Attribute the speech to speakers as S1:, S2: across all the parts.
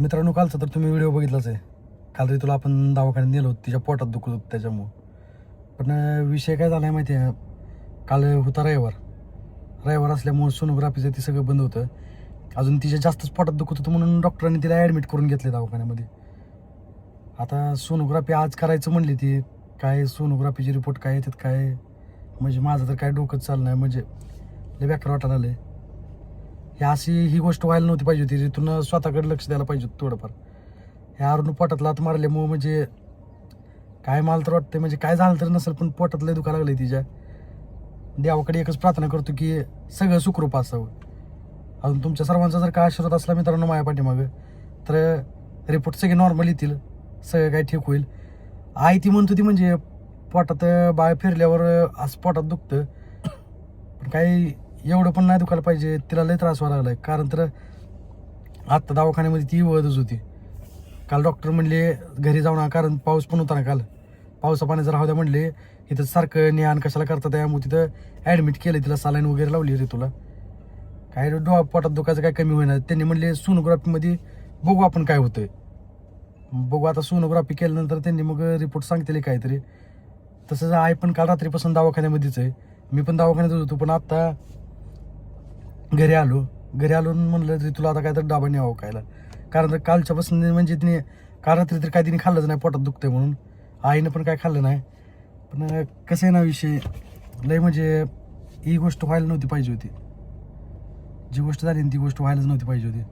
S1: मित्रांनो कालचा तर तुम्ही व्हिडिओ बघितलाच आहे. काल तरी तुला आपण दवाखान्यात नेलो तिच्या पोटात दुखत होतं त्याच्यामुळं. पण विषय काय झाला आहे माहिती आहे काल होता रविवार. रविवार असल्यामुळं सोनोग्राफीचं ते सगळं बंद होतं. अजून तिच्या जास्तच पोटात दुखत होतं म्हणून डॉक्टरांनी तिला ॲडमिट करून घेतले दवाखान्यामध्ये. आता सोनोग्राफी आज करायचं म्हणली ती काय सोनोग्राफीचे रिपोर्ट काय येतात काय? म्हणजे माझं तर काय डोकंच चाललं नाही. म्हणजे लय बेकार वाटायला आलंय हे अशी ही गोष्ट व्हायला नव्हती पाहिजे होती. तिथून स्वतःकडे लक्ष द्यायला पाहिजे होतं थोडंफार. ह्या अरुण पोटात लात मारल्यामुळं म्हणजे काय मला तर वाटतं म्हणजे काय झालं तर नसेल पण पोटात लय दुखा लागलं तिच्या. देवाकडे एकच प्रार्थना करतो की सगळं सुखरूप असावं. अजून तुमच्या सर्वांचा जर काय आशीर्वाद असला मित्रांनो माझ्या पाठीमागं तर रिपोर्ट सगळे नॉर्मल येतील. सगळं काय ठीक होईल. आई ती म्हणत होती म्हणजे पोटात बाळ फिरल्यावर असं पोटात दुखतं. पण काही एवढं पण नाही दुखायला पाहिजे. तिला लय त्रास व्हायला लागलाय. कारण तर आत्ता दवाखान्यामध्ये ती वळतच होती. काल डॉक्टर म्हणले घरी जाऊ ना कारण पाऊस पण होता ना काल. पावसा पाण्याचा राहू द्या म्हणले. इथं सारखं ज्ञान कशाला करता त्यामुळे तिथं ॲडमिट केलं तिला सालाईन वगैरे लावली रे तुला. काय डोळा पोटात दुखायचं काय कमी होईना. त्यांनी म्हणले सोनोग्राफीमध्ये बघू आपण काय होतं बघू आता सोनोग्राफी केल्यानंतर त्यांनी मग रिपोर्ट सांगतील काहीतरी. तसंच आई पण काल रात्रीपासून दवाखान्यामध्येच आहे. मी पण दवाखान्यात होतो पण आत्ता घरी आलो. घरी आलो म्हणलं तरी तुला आता काय तर डाबा न्यावं खायला कारण तर कालच्यापासून म्हणजे तिने काल रात्री तर काय तिने खाल्लंच नाही पोटात दुखतंय म्हणून. आईनं पण काय खाल्लं नाही. पण कसं आहे ना विषय लय म्हणजे ही गोष्ट व्हायला नव्हती पाहिजे होती. जी गोष्ट झाली ती गोष्ट व्हायलाच नव्हती पाहिजे होती.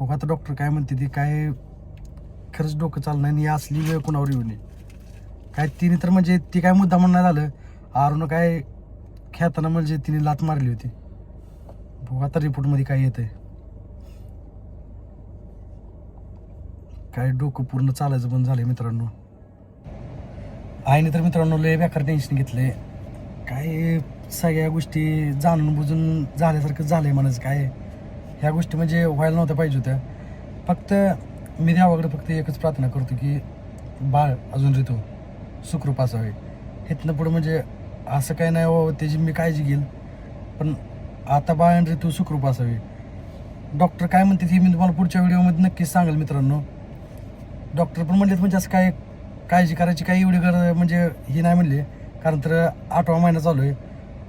S1: बघ आता डॉक्टर काय म्हणते ती काय खरंच डोकं चाललं नाही आणि असली वेळ कोणावर येऊ नये. काय तिने तर म्हणजे ती काय मुद्दा म्हणणं झालं. आरून काय खेळताना म्हणजे तिने लात मारली होती. बघू आता रिपोर्टमध्ये काय आहे काय डोकं पूर्ण चालायचं बंद झालंय मित्रांनो. आईने तर मित्रांनो लय बेकार टेन्शन घेतले काय सगळ्या गोष्टी जाणून बुजून झाल्यासारखं झालंय म्हणायचं काय. ह्या गोष्टी म्हणजे व्हायला नव्हत्या पाहिजे होत्या. फक्त मी देवाकडे फक्त एकच प्रार्थना करतो की बाळ अजून ऋतू सुखरूप असावे. इथनं पुढं म्हणजे असं काय नाही हो त्याची मी काळजी घेईल. पण आता बाळ आणि सुखरूप असावी. डॉक्टर काय म्हणतात हे मी तुम्हाला पुढच्या व्हिडिओमध्ये नक्कीच सांगेल मित्रांनो. डॉक्टर पण म्हणलेत म्हणजे असं काय काळजी करायची काही एवढी गरज म्हणजे ही नाही म्हणली. कारण तर आठवा महिना चालू आहे.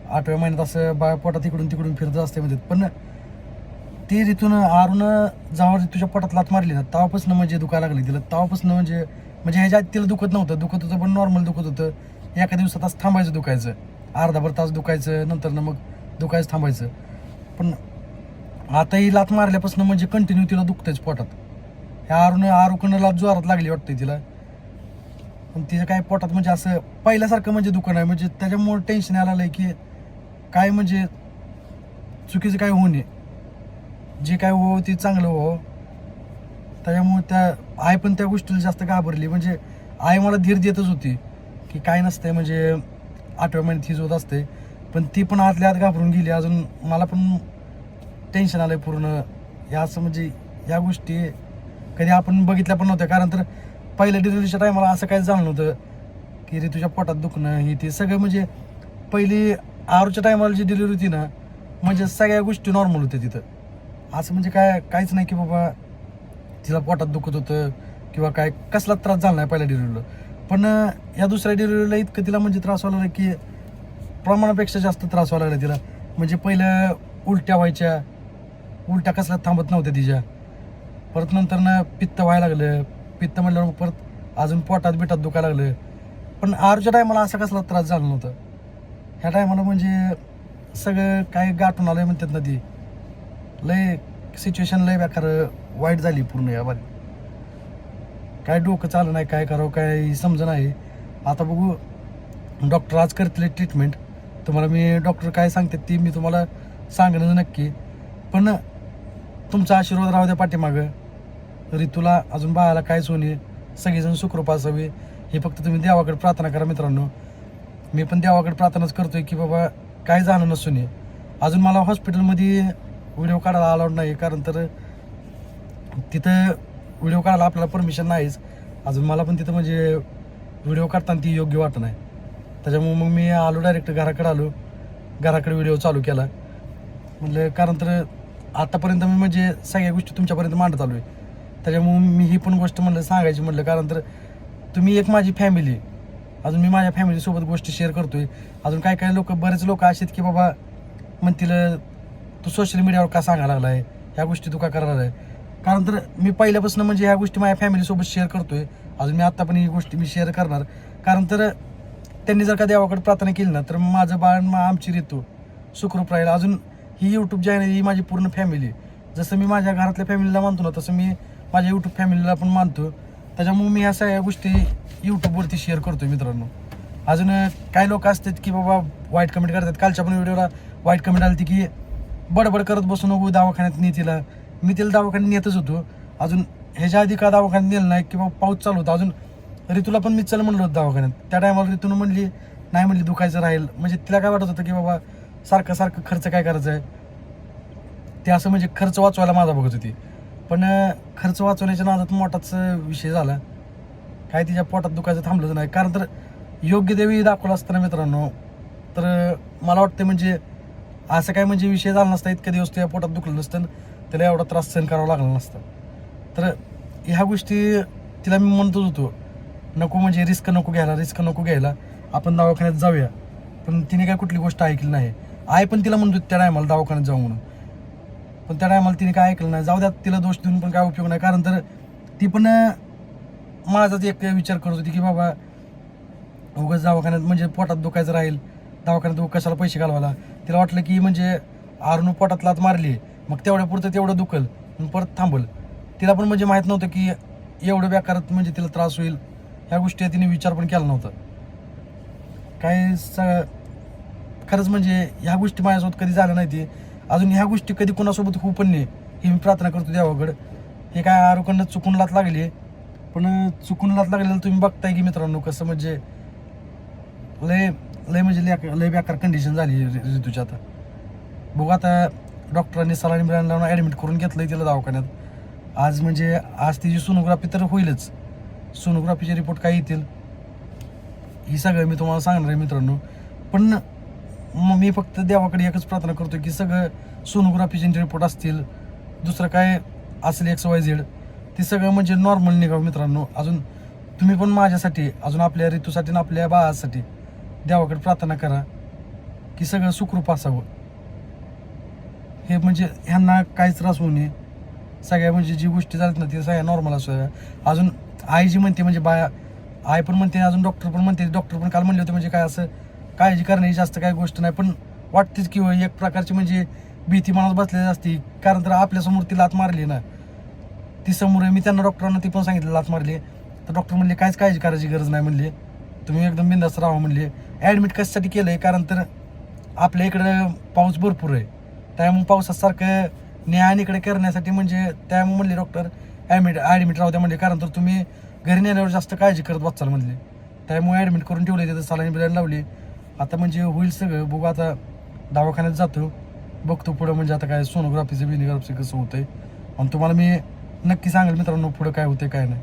S1: आठव्या महिन्यात असं बाळ पोटात इकडून तिकडून फिरत असते म्हणजे पण ते ऋतून आरून जावर तुझ्या पोटात लात मारली ना तेव्हापासून म्हणजे दुखायला लागली. तिला तेव्हापासून म्हणजे म्हणजे ह्याच्या आधी तिला दुखत नव्हतं. दुखत होतं पण नॉर्मल दुखत होतं. एका दिवसात असं थांबायचं दुखायचं. अर्धाभर तास दुखायचं. नंतर ना मग दुखायचं थांबायचं. पण आता ही लात मारल्यापासून म्हणजे कंटिन्यू तिला दुखतंच पोटात. ह्या आरून आरुकडनं लात जोरात लागली वाटते तिला. पण तिचं काय पोटात म्हणजे असं पहिल्यासारखं म्हणजे दुखणं आहे म्हणजे त्याच्यामुळे टेन्शन यायला आहे की काय म्हणजे चुकीचं काय होऊ नये. जे काय हो ते चांगलं हो त्याच्यामुळे त्या आई पण त्या गोष्टीला जास्त घाबरली. म्हणजे आई मला धीर देतच होती की काय नसतंय म्हणजे आठव्या महिन्यात हीच होत असते. पण ती पण आतल्या आत घाबरून गेली. अजून मला पण टेन्शन आलंय पूर्ण. या असं म्हणजे या गोष्टी कधी आपण बघितल्या पण नव्हत्या. कारण तर पहिल्या डिलिव्हरीच्या टायमाला असं काय झालं नव्हतं की रे तुझ्या पोटात दुखणं हे ते सगळं म्हणजे पहिली आरूच्या टायमाला जी डिलिव्हरी होती ना म्हणजे सगळ्या गोष्टी नॉर्मल होत्या तिथं. असं म्हणजे काय काहीच नाही की बाबा तिला पोटात दुखत होतं किंवा काय कसला त्रास झाला नाही पहिल्या डिलिव्हरीला पण या दुसऱ्या डिलिव्हरीला इतकं तिला म्हणजे त्रास व्हायला की प्रमाणापेक्षा जास्त त्रास व्हायला लागला तिला. म्हणजे पहिलं उलट्या व्हायच्या उलट्या कसल्या थांबत नव्हत्या तिच्या. परत नंतर ना पित्त व्हायला लागलं. पित्त म्हणल्यावर परत अजून पोटात बिटात दुखायला लागलं. पण आरच्या टायमाला असा कसला त्रास झाला नव्हता. ह्या टायमाला म्हणजे सगळं काय गाठून आलं म्हणतात ना ती. लय सिच्युएशन लय बेकार वाईट झाली पूर्ण या बारी काय डोकं चालू नाही काय करावं काय समज नाही. आता बघू डॉक्टर आज करतील ट्रीटमेंट तुम्हाला मी डॉक्टर काय सांगतात ती मी तुम्हाला सांगणं नक्की. पण तुमचा आशीर्वाद राहू द्या पाठीमागं. ऋतूला अजून बाळाला काय होणे सगळेजण सुखरूप असावे. हे फक्त तुम्ही देवाकडे प्रार्थना करा मित्रांनो. मी पण देवाकडे प्रार्थनाच करतोय की बाबा काय झालं नसून अजून मला हॉस्पिटलमध्ये व्हिडिओ काढायला अलाउड नाही कारण तर तिथं व्हिडिओ काढायला आपल्याला परमिशन नाहीच. अजून मला पण तिथं म्हणजे व्हिडिओ काढताना ती योग्य वाटत नाही. त्याच्यामुळे मग मी आलो डायरेक्ट घराकडे आलो. घराकडे व्हिडिओ चालू केला. म्हटलं कारण तर आतापर्यंत मी म्हणजे सगळ्या गोष्टी तुमच्यापर्यंत मांडत आलो आहे त्याच्यामुळे मी ही पण गोष्ट म्हणलं सांगायची म्हटलं कारण तर तुम्ही एक माझी फॅमिली अजून मी माझ्या फॅमिलीसोबत गोष्टी शेअर करतोय. अजून काही काही लोक बरेच लोक असे आहेत की बाबा म्हणतील तू सोशल मीडियावर का सांगायला आहे ह्या गोष्टी तू का करायला आहे कारण तर मी पहिल्यापासून म्हणजे ह्या गोष्टी माझ्या फॅमिलीसोबत शेअर करतोय. अजून मी आत्ता पण ही गोष्टी मी शेअर करणार. कारण तर त्यांनी जर का देवाकडे प्रार्थना केली ना तर माझं बाळ मा आमची ऋतू सुखरूप राहील. अजून ही यूट्यूब चॅनल ही माझी पूर्ण फॅमिली जसं मी माझ्या घरातल्या फॅमिलीला मानतो ना तसं मी माझ्या यूट्यूब फॅमिलीला पण मानतो. त्याच्यामुळे मी ह्या सगळ्या गोष्टी यूट्यूबवरती शेअर करतो मित्रांनो. अजून काही लोक असतात की बाबा वाईट कमेंट करतात. कालच्या पण व्हिडिओला वाईट कमेंट आली की बडबड करत बसू नको दवाखान्यात ने तिला. मी तिला दवाखान्यात नेतच होतो. अजून ह्याच्या आधी का दवाखान्यात नेलं नाही किंवा पाऊस चालू होता. अजून रितूला पण मी चल म्हणलं होतं दवाखान्यात. त्या टायमाला रितून म्हणली नाही म्हणली दुखायचं राहील. म्हणजे तिला काय वाटत होतं की बाबा सारखं सारखं खर्च काय करायचं आहे ते असं म्हणजे खर्च वाचवायला माझा बघत होती. पण खर्च वाचवण्याच्या नादात मोठाच विषय झाला. काय तिच्या पोटात दुखायचं थांबलंच नाही. कारण तर योग्य देवी दाखवलं असताना मित्रांनो तर मला वाटतं म्हणजे असं काय म्हणजे विषय झाला नसता इतक्या दिवस तुझ्या पोटात दुखलं नसतं त्याला एवढा त्रास सहन करावा लागला नसता. तर ह्या गोष्टी तिला मी म्हणतच होतो. नको म्हणजे रिस्क नको घ्यायला रिस्क नको घ्यायला आपण दवाखान्यात जाऊया. पण तिने काय कुठली गोष्ट ऐकली नाही. आई पण तिला म्हणतो त्या टायमाला दवाखान्यात जाऊ म्हणून. पण त्या टायमाला तिने काय ऐकलं नाही. जाऊ द्या तिला दोष देऊन पण काय उपयोग नाही. कारण तर ती पण माझाच एक विचार करत होती की बाबा उगाच दवाखान्यात म्हणजे पोटात दुखायचं राहील. दवाखान्यात कशाला पैसे घालवायला? तिला वाटलं की म्हणजे आरणू पोटात लात मारली. मग तेवढ्या पुरतं तेवढं दुखल. परत थांबल. तिला पण म्हणजे माहीत नव्हतं की एवढं बेकारात म्हणजे तिला त्रास होईल. ह्या गोष्टी तिने विचार पण केला नव्हता. काय स खरंच म्हणजे ह्या गोष्टी माझ्यासोबत कधी झाल्या नाही ती अजून ह्या गोष्टी कधी कोणासोबत होऊ पण नाही हे मी प्रार्थना करतो देवाकडं. हे काय आरोकडनं चुकून लात लागली पण चुकून लात लागलेलं तुम्ही बघताय की मित्रांनो कसं म्हणजे लय लय म्हणजे लय लय बेकार कंडिशन झाली ऋ- ऋतूची आता. बघू आता डॉक्टरांनी सलाईन ब्रँड लावून ॲडमिट करून घेतलंय तिला दवाखान्यात. आज म्हणजे आज तिची सोनोग्राफी तर होईलच. सोनोग्राफीचे रिपोर्ट काय येतील? ही सगळं मी तुम्हाला सांगणार आहे मित्रांनो. पण मग मी फक्त देवाकडे एकच प्रार्थना करतो की सगळं सोनोग्राफीचे रिपोर्ट असतील दुसरं काय असेल एक्स वाय झेड ते सगळं म्हणजे नॉर्मल निघावं मित्रांनो. अजून तुम्ही पण माझ्यासाठी अजून आपल्या ऋतूसाठी आणि आपल्या बाळासाठी देवाकडे प्रार्थना करा की सगळं सुखरूप असावं. हे म्हणजे ह्यांना काहीच त्रास होऊ नये. सगळ्या म्हणजे जी गोष्टी झाल्यात ना ते सगळ्या नॉर्मल असाव्या. अजून आई जी म्हणते म्हणजे बाया आई पण म्हणते अजून डॉक्टर पण म्हणते डॉक्टर पण काल म्हणले होते म्हणजे काय असं काळजी करण्याची जास्त काही गोष्ट नाही पण वाटतेच की हो, एक प्रकारची म्हणजे भीती मनात बसलेली असती. कारण तर आपल्यासमोर ती लात मारली ना. ती समोर आहे. मी त्यांना डॉक्टरांना ती पण सांगितलं लात मारली. तर डॉक्टर म्हणले काहीच काळजी करायची गरज नाही म्हणले. तुम्ही एकदम बिंदास्त राहा म्हणले. ॲडमिट कशासाठी केलं आहे कारण तर आपल्या इकडं पाऊस भरपूर आहे. त्यामुळे पावसासारखं न्याय आणि इकडे करण्यासाठी म्हणजे त्यामुळे म्हणले डॉक्टर ॲडमिट ॲडमिट राहू द्या म्हणजे कारण तर तुम्ही घरी नेल्यावर जास्त काळजी करत वाचाल म्हणले. त्यामुळे ॲडमिट करून ठेवले तिथं सलाईन बिलाईन लावली. आता म्हणजे होईल सगळं. बघू आता दवाखान्यात जातो. बघतो पुढं म्हणजे आता काय सोनोग्राफीचं बिनिग्राफीचं कसं होतंय. आणि तुम्हाला मी नक्की सांगेल मित्रांनो पुढं काय होतंय काय नाही.